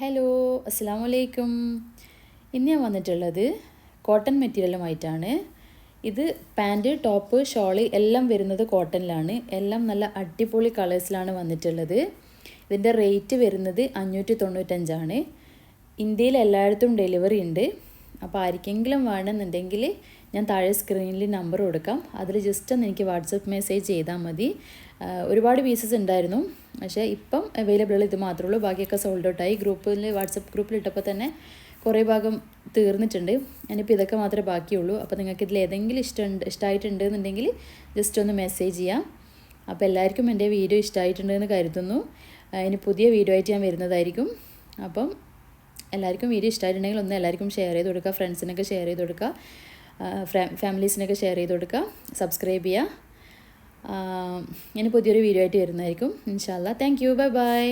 Hello അസ്സാം വലൈക്കും ഇന്ന് ഞാൻ വന്നിട്ടുള്ളത് കോട്ടൺ മെറ്റീരിയലുമായിട്ടാണ്. ഇത് പാന്റ് ടോപ്പ് ഷോൾ എല്ലാം വരുന്നത് കോട്ടണിലാണ്. എല്ലാം നല്ല അടിപൊളി കളേഴ്സിലാണ് വന്നിട്ടുള്ളത്. ഇതിന്റെ റേറ്റ് വരുന്നത് അഞ്ഞൂറ്റി തൊണ്ണൂറ്റഞ്ചാണ്. ഇന്ത്യയിൽ എല്ലായിടത്തും ഡെലിവറി ഉണ്ട്. അപ്പോൾ ആർക്കെങ്കിലും വേണമെന്നുണ്ടെങ്കിൽ ഞാൻ താഴെ സ്ക്രീനിൽ നമ്പർ കൊടുക്കാം. അതിൽ ജസ്റ്റ് ഒന്ന് എനിക്ക് വാട്സപ്പ് മെസ്സേജ് ചെയ്താൽ മതി. ഒരുപാട് പീസസ് ഉണ്ടായിരുന്നു. പക്ഷേ ഇപ്പം അവൈലബിൾ ഇത് മാത്രമേ ഉള്ളൂ. ബാക്കിയൊക്കെ സോൾഡ് ഔട്ടായി ഗ്രൂപ്പിൽ വാട്സപ്പ് ഗ്രൂപ്പിൽ ഇട്ടപ്പോൾ തന്നെ കുറേ ഭാഗം തീർന്നിട്ടുണ്ട്. ഞാനിപ്പോൾ ഇതൊക്കെ മാത്രമേ ബാക്കിയുള്ളൂ. അപ്പോൾ നിങ്ങൾക്ക് ഇതിൽ ഏതെങ്കിലും ഇഷ്ടമുണ്ട് ഇഷ്ടമായിട്ടുണ്ട് എന്നുണ്ടെങ്കിൽ ജസ്റ്റ് ഒന്ന് മെസ്സേജ് ചെയ്യാം. അപ്പോൾ എല്ലാവർക്കും എന്റെ വീഡിയോ ഇഷ്ടമായിട്ടുണ്ടെന്ന് കരുതുന്നു. ഇനി പുതിയ വീഡിയോ ആയിട്ട് ഞാൻ വരുന്നതായിരിക്കും. അപ്പം എല്ലാവർക്കും വീഡിയോ ഇഷ്ടമായിട്ടുണ്ടെങ്കിൽ ഒന്ന് എല്ലാവർക്കും ഷെയർ ചെയ്ത് കൊടുക്കുക ഫ്രണ്ട്സിനൊക്കെ ഷെയർ ചെയ്ത് കൊടുക്കുക ഫാമിലീസിനൊക്കെ ഷെയർ ചെയ്ത് കൊടുക്കുക സബ്സ്ക്രൈബ് ചെയ്യുക. ഞാൻ പുതിയൊരു വീഡിയോ ആയിട്ട് വരുന്നതായിരിക്കും. ഇൻഷാല്ല താങ്ക് യു ബൈ ബൈ